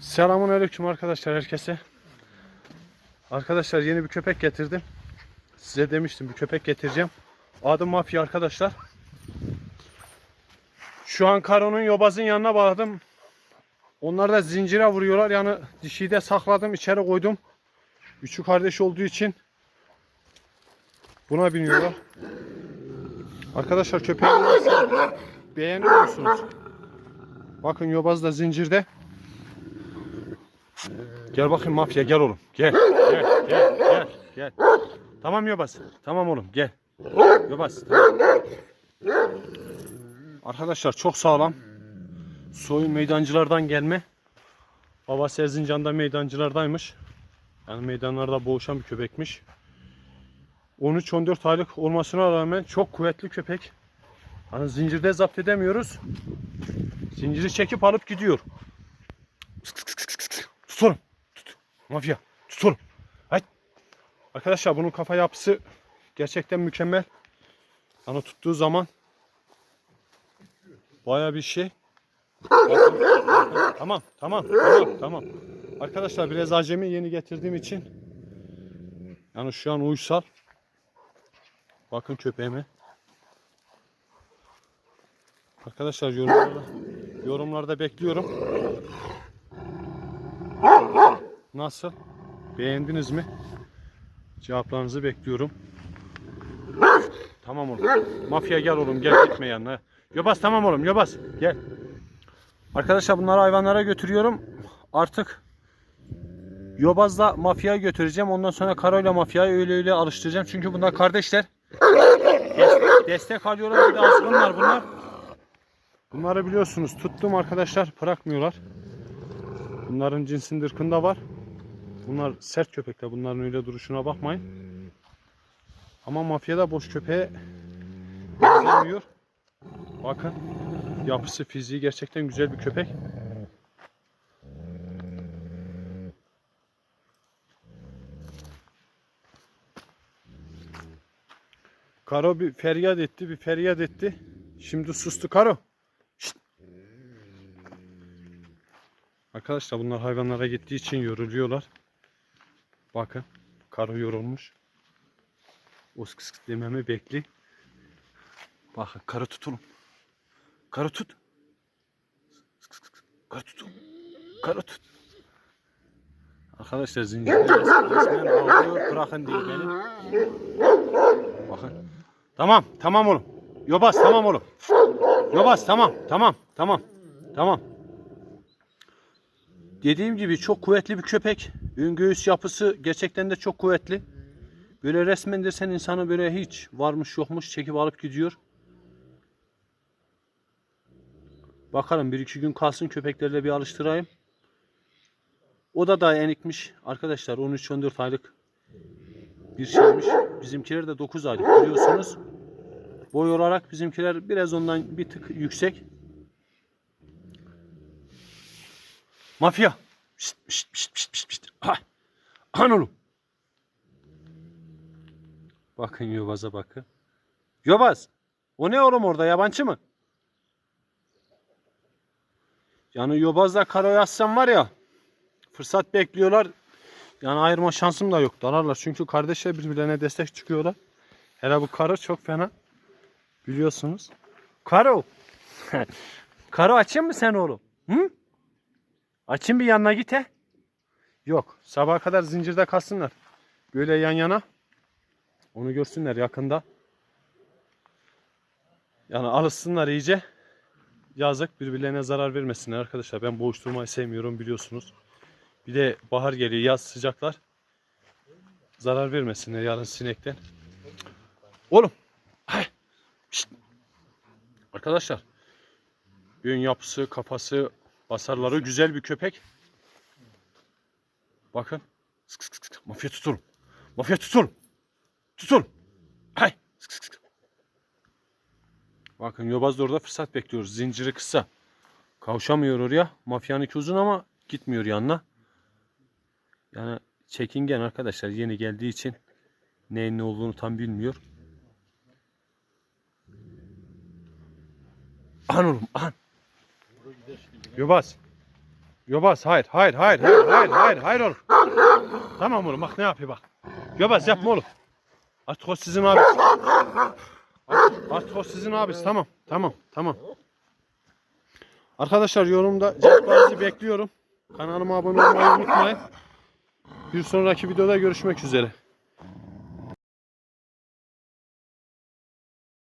Selamun aleyküm arkadaşlar herkese. Arkadaşlar yeni bir köpek getirdim. Size demiştim bir köpek getireceğim. Adı Mafya arkadaşlar. Şu an Karo'nun yobazın yanına bağladım. Onlar da zincire vuruyorlar. Yani dişiyi de sakladım içeri koydum. Üçü kardeş olduğu için buna biniyorlar. Arkadaşlar köpeğin nasıl? Beğeniyor musunuz? Bakın yobaz da zincirde. Gel bakayım mafya gel oğlum. Gel. Gel. Gel. Gel. Gel. Tamam Yobaz. Tamam oğlum gel. Yobaz. Tamam. Arkadaşlar çok sağlam. Soyun meydancılardan gelme. Babası Erzincan'da meydancılardaymış. Yani meydanlarda boğuşan bir köpekmiş. 13-14 aylık olmasına rağmen çok kuvvetli köpek. Hani zincirde zapt edemiyoruz. Zinciri çekip alıp gidiyor. Tutalım. Tut. Mafya. Tutalım. Haydi. Arkadaşlar bunun kafa yapısı gerçekten mükemmel. Hani tuttuğu zaman baya bir şey. Tamam, tamam, tamam, tamam. Arkadaşlar biraz acemi yeni getirdiğim için yani şu an uysal. Bakın köpeğime. Arkadaşlar yorumlarda, yorumlarda bekliyorum. Nasıl? Beğendiniz mi? Cevaplarınızı bekliyorum. Tamam oğlum. Mafya gel oğlum gel gitme yanına. Yobaz tamam oğlum Yobaz gel. Arkadaşlar bunları hayvanlara götürüyorum. Artık Yobaz'la mafyaya götüreceğim. Ondan sonra Karo'yla mafyayı öyle öyle alıştıracağım. Çünkü bunlar kardeşler. Des- Destek alıyorlar bir de azgınlar bunlar. Bunları biliyorsunuz tuttum arkadaşlar bırakmıyorlar. Bunların cinsinde ırkında var. Bunlar sert köpekler. Bunların öyle duruşuna bakmayın. Ama mafyada boş köpeğe benzemiyor. Bakın. Yapısı, fiziği gerçekten güzel bir köpek. Karo bir feryat etti, bir feryat etti. Şimdi sustu Karo. Arkadaşlar bunlar hayvanlara gittiği için yoruluyorlar. Bakın. Karo yorulmuş. Os kıs kıs dememi bekli. Bakın karı tutulun. Karı tut. Sık sık sık. Karı tutun. Karı tut. Arkadaşlar zincirde resmen ağlıyor. Bırakın diye beni. Bakın. Tamam. Tamam oğlum. Yobaz tamam oğlum. Yobaz tamam. Tamam. Tamam. Tamam. Dediğim gibi çok kuvvetli bir köpek. Ön göğüs yapısı gerçekten de çok kuvvetli. Böyle resmen de sen insanı böyle hiç varmış yokmuş çekip alıp gidiyor. Bakalım bir iki gün kalsın köpeklerle bir alıştırayım. O da daha enikmiş. Arkadaşlar 13-14 aylık bir şeymiş. Bizimkiler de 9 aylık biliyorsunuz. Boy olarak bizimkiler biraz ondan bir tık yüksek. Mafya. Şşt, şşt, şşt, şşt, şşt, şşt. Ha. Han oğlum. Bakın Yobaz'a bakın. Yobaz. O ne oğlum orada yabancı mı? Yani Yobaz'la Karo yazsam var ya fırsat bekliyorlar. Yani ayırma şansım da yok. Dalarlar. Çünkü kardeşler birbirlerine destek çıkıyorlar. Hele bu Karo çok fena. Biliyorsunuz. Karo. Karo açayım mı sen oğlum? Hı? Açayım bir yanına git he. Yok. Sabaha kadar zincirde kalsınlar. Böyle yan yana. Onu görsünler yakında. Yani alışsınlar iyice. Yazık birbirlerine zarar vermesinler arkadaşlar. Ben boğuşturmayı sevmiyorum biliyorsunuz. Bir de bahar geliyor yaz sıcaklar. Zarar vermesinler yarın sinekten. Oğlum. Şşt. Arkadaşlar. Ön yapısı, kafası, basarları güzel bir köpek. Bakın. Sık sık sık. Mafya tutun. Mafya tutun. Tutun. Hay. Sık sık sık. Bakın Yobaz da orada fırsat bekliyoruz. Zinciri kısa. Kavuşamıyor oraya. Mafyanın iki uzun ama gitmiyor yanına. Yani çekingen arkadaşlar yeni geldiği için neyin ne olduğunu tam bilmiyor. An oğlum an. Yobaz. Yobaz hayır hayır hayır hayır hayır hayır hayır oğlum. Tamam oğlum bak ne yapıyor bak. Yobaz yapma oğlum. Artık o sizin abisi. Artık, o sizin abisi tamam tamam tamam. Arkadaşlar yorumda cevaplarınızı bekliyorum. Kanalıma abone olmayı unutmayın. Bir sonraki videoda görüşmek üzere.